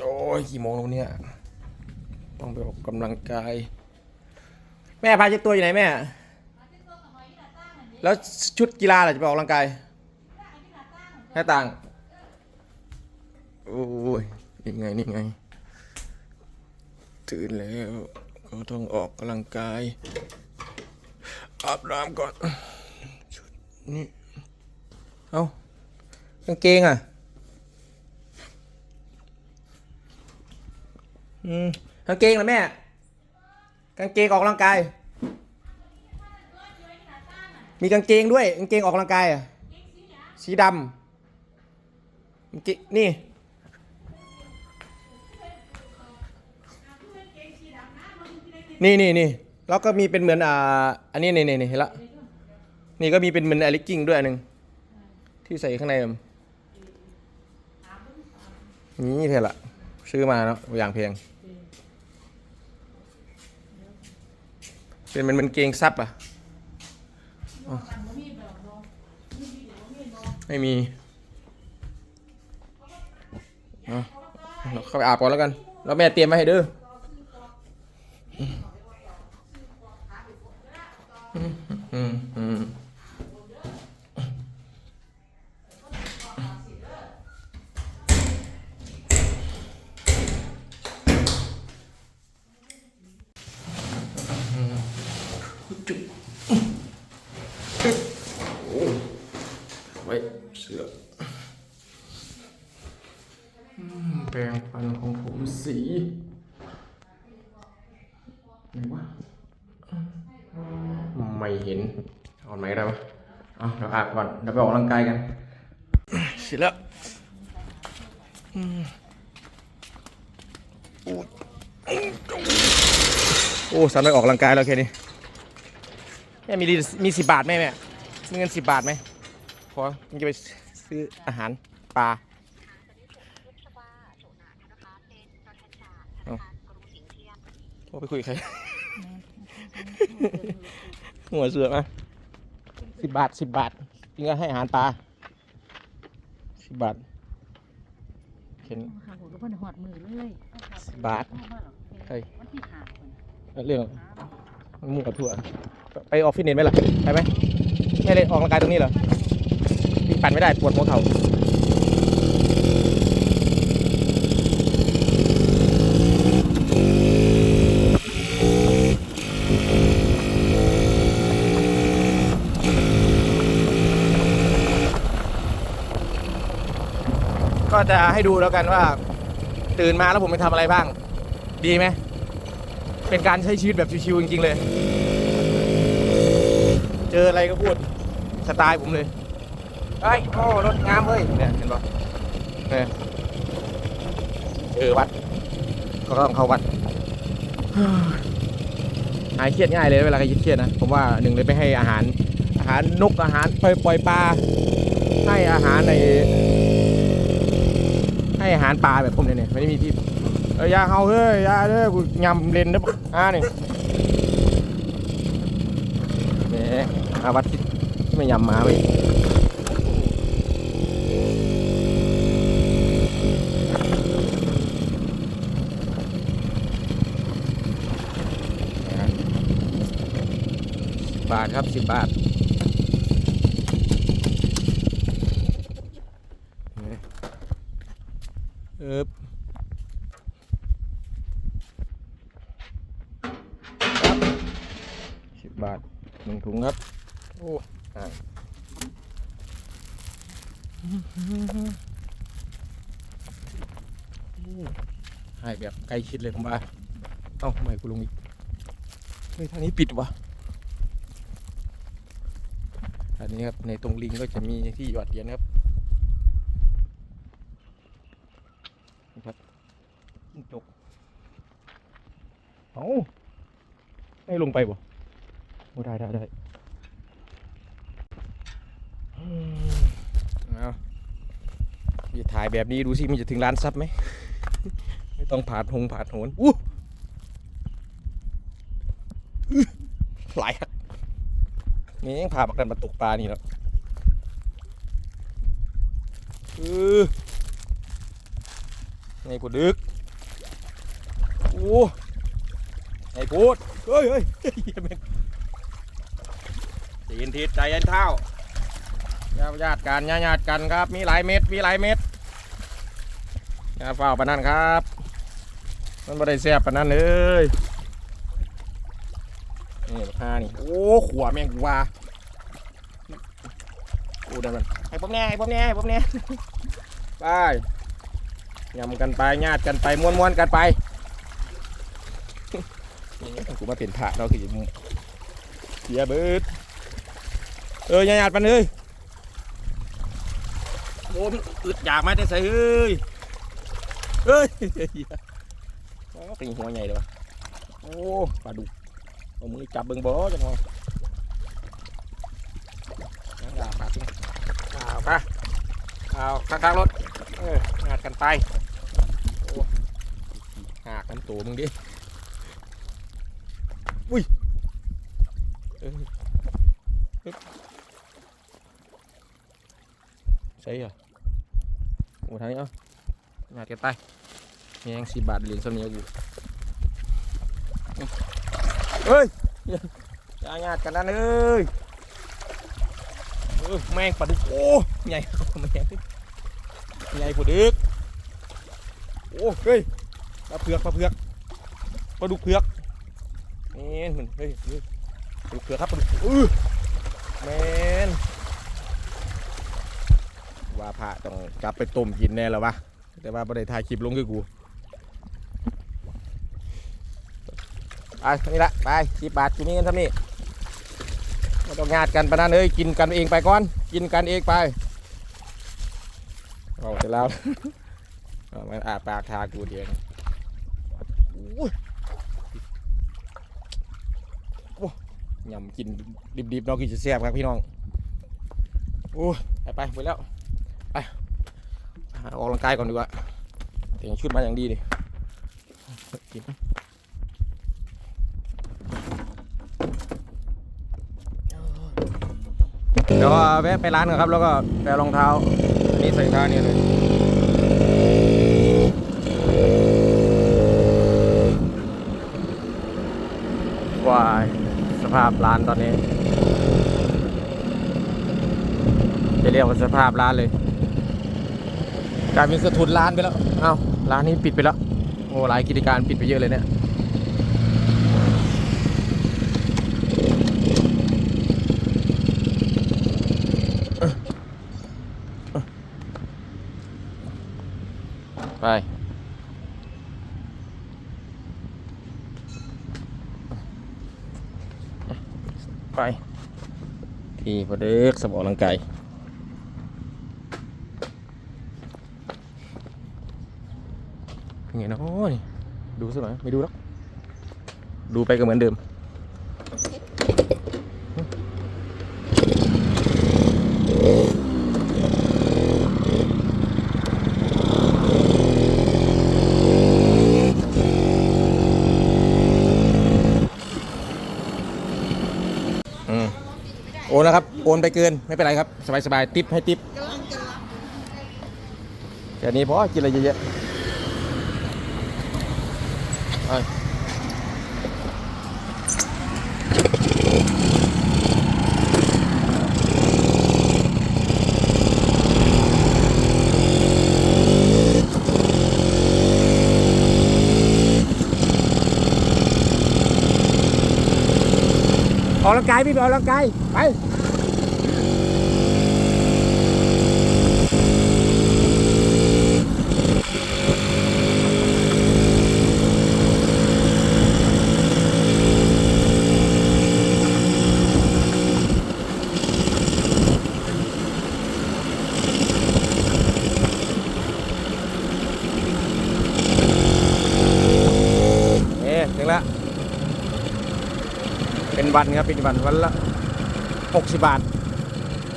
โอ้ยกี่โมงแล้วเนี่ย ต้องไปออกกำลังกาย แม่พาเช็ดตัวอยู่ไหนแม่ แล้วชุดกีฬาล่ะจะไปออกกำลังกายหน้าต่างโอ้ยนี่ไงนี่ไงตื่นแล้วก็ต้องออกกำลังกายอาบน้ำก่อนชุดนี้เอากางเกงอะ อืมกางเกงเหรอแม่ กางเกงออกกำลังกาย มีกางเกงด้วยกางเกงออกกำลังกายอะสีดำกางเกงนี่ นี่นี่นี่แล้วก็มีเป็นเหมือนอ่า อันนี้นี่นี่นี่เห็นละ นี่ก็มีเป็นเหมือนอลิกิ้งด้วยอันหนึ่งที่ใส่ข้างในมันนี่เท่าละซื้อมาเนาะอย่างเพลง เป็นมันเป็นเกงซับอะไม่มีเราเข้าไปอาบก่อนแล้วกัน แล้วแม่เตรียมไว้ให้เด้ออืมอืมโอ้ไว้เสืออืม แปรงฟันของผมสีไหนวะไม่เห็นเอาไหนได้ปะเอาเดี๋ยวอาบก่อนเดี๋ยวไปออกกำลังกายกันเสร็จแล้วโอ้สันไปออกกำลังกายแล้วแค่นี้แม่มีรีมีสิบบาทไหมแม่มีเงินสิบบาทไหมพอจะไป ซื้ออาหารปลาเอาโทรไปคุยกับใคร หัวเสือมาสิบบาทสิบบาทจริงก็ให้อาหารปลาสิบบาทเห็นค่ะผมก็เพิ่นหอดมือเลยสิบบาทใครวันที่หาคนเรื่องหมูกับถั่วไปออฟฟิศเน็ตไหมล่ะไปไหมไม่เลยออกกำลังกายตรงนี้เหรอวิ่ง ปั่นไม่ได้ปวดหัวเข่าก็จะให้ดูแล้วกันว่า ตื่นมาแล้วผมไปทำอะไรบ้าง ดีไหม เป็นการใช้ชีวิตแบบชิวๆจริง ๆ เลย เจออะไรก็พูด สไตล์ผมเลย ไอ้ยโอ้รถงามเฮ้ยเนี่ยเห็นปะเนี่ยเจอวัดก็ต้องเข้าวัดหายเครียดง่ายเลยเวลาใครเครียดๆนะผมว่าหนึ่งเลยไปให้อาหารอาหารนกอาหารปล่อยปล่อยปลาให้อาหารในให้อาหารปลาแบบผมเนี่ยเนี่ยไม่ได้มีที่เอ้ยอยาเฮาเฮ้ยอยาเด้อกูยำเล่นเด้ออ่านี่แหมอาวัดที่ที่ไม่ยำหมาไปสิ บาทครับสิบบาทเอบสิบบาทหนึ่งถุงครับ โอ้อ่าให้แบบใกล้ชิดเลยผมว่า เอ้าทำไมกูลงอีกเฮ้ยทางนี้ปิดวะ อันนี้ครับในตรงลิงก็จะมีที่หยอดเหรียญครับนี่ครับจิ้งจกเอ้าให้ลงไปบ่โอ้ได้ได้ได้อืมเอาอย่าถ่ายแบบนี้ดูสิมันจะถึงล้านซับไหม ไม่ต้องผ่านหงผ่านโหนอู้อื้อหลายครับ นี่ยังพาบักกันมาตกปลานี่แล้วเออไงพูดึกโอ้ไงพูดเฮ้ยเฮ้ยเฮ้ยแม่งใจเย็นทิศใจเย็นเท้าญาติญาติกันญาติญาติกันครับ มีหลายเม็ดมีหลายเม็ดอย่าเฝ้าปนนั้นครับ มันบ่ได้แซ่บปนนั้นเลย นี่ราคานี่ โอ้ขวแมงกว่าโอ้ได้มันให้ผมแน่ให้ผมแน่ให้ผมแน่ไปยำกันไปญาติกันไปม้วนๆกันไปกูมาเป็นพระเราคือเสียเบิดเออญาติปันเลยโอ้มอึดอยากไหมาได้ใส่เฮ้ยเฮ้ยโอ้เป็นหัวใหญ่เลยวะโอ้ปลาดุก เอามือจับเบิ่งบ่จังหวะน้ำยาปลาทิ้งเอาไปเอาข้างรถเออหาดกันไปโอ้หากกันตัวมึงดิอุ้ยใช่เหรอโอ้ทางนี้เอ้าหาดกันไปแมงสิบบาทเหรียญสำเนียกู เฮ้ยอย่าหาดกันนั่นเอ้ยเออแมงปลาดุกโอ้ใหญ่แมงใหญ่ผู้ดึกโอ้เฮ้ยปลาเผือกปลาเผือกปลาดุกเผือกนี่มันเฮ้ยเฮ้ยปลาดุกเผือกครับปลาดุกอือแมนว่าพระต้องกลับไปต้มกินแน่แล้ววะแต่ว่าไม่ได้ถ่ายคลิปลงคือกู ไปนี่ละไปสิบบาทกูมีเงินเท่านี้ไม่ต้องงาดกันไปนั่นเลยกินกันเองไปก่อน กินกันเองไปเอาเสร็จแล้วมันอาปากทากูเดียวยำกินดิบๆเนาะกินจะแซ่บครับพี่น้องโอ้ยไปไปไปแล้วไปออกกำลังกายก่อนดีกว่าแต่งชุดมาอย่างดีดิกิน เดี๋ยวแวะไปร้านก่อนครับ แล้วก็ไปรองเท้า นี่ใส่ท่านี่เลยว้ายสภาพร้านตอนนี้จะเรียกว่าสภาพร้านเลยกลายเป็นสะทุนร้านไปแล้ว เอ้าร้านนี้ปิดไปแล้ว โอ้หลายกิจการปิดไปเยอะเลยเนี่ย ไป ไป ที่พอเด็กสมองร่างกายเป็นไงเนาะนี่ดูสักหน่อย ไม่ดูหรอก ดูไปก็เหมือนเดิม อืม โอนแล้วครับ โอนไปเกินไม่เป็นไรครับ สบายสบายๆติปให้ติปแค่นี้พอกินอะไรเยอะๆไป ออกกำลังกายพี่ไปออกกำลังกายไป เอ๊ะถึงแล้ว เป็น วันครับเป็นวันวันละหกสิบบาท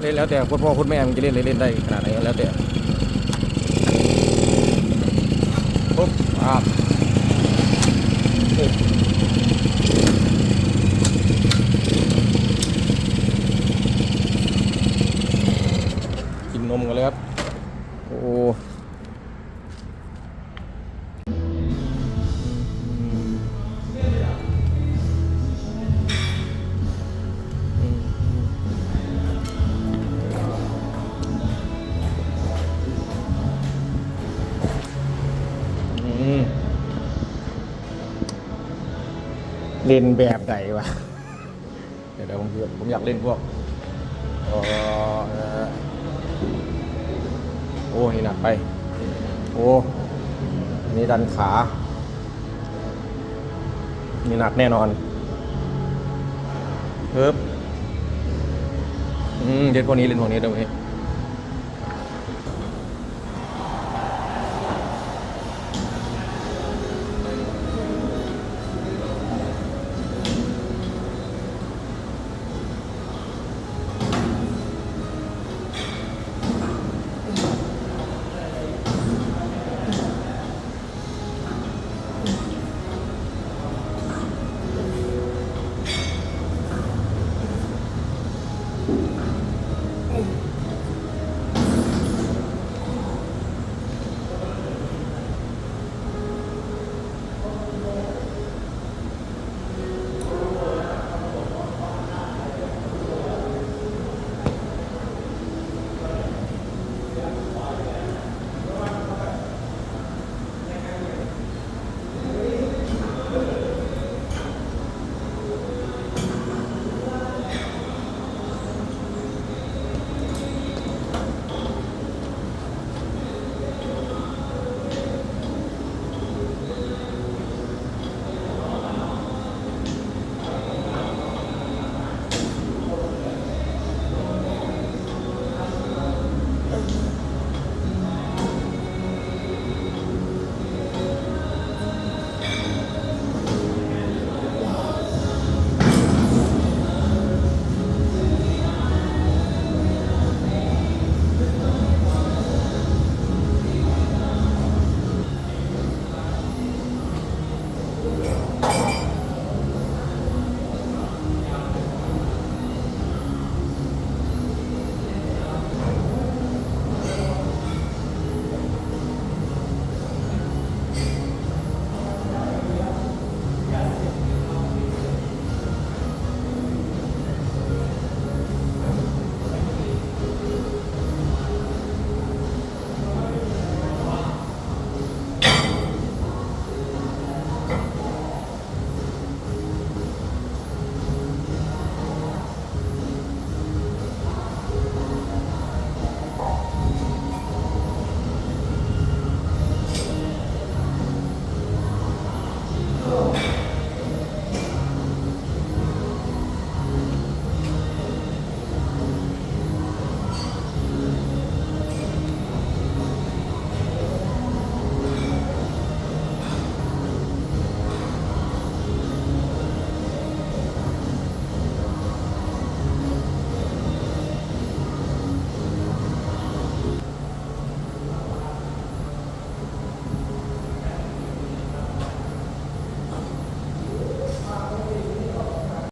เล่นแล้วแต่คุณพ่อคุณแม่มันจะเล่นเล่นได้ขนาดไหนก็แล้วแต่ปุ๊บอ่ากินนมกันเลยครับ เล่นแบบไหนวะเดี๋ยวเดี๋ยวผมผมอยากเล่นพวกเอ่อเอ่อโอ้นี่หนักไป โอ้อันนี่ดันขา นี่หนักแน่นอนเพิ่มอืมเล่นพวกนี้เล่นพวกนี้เดี๋ยวนี้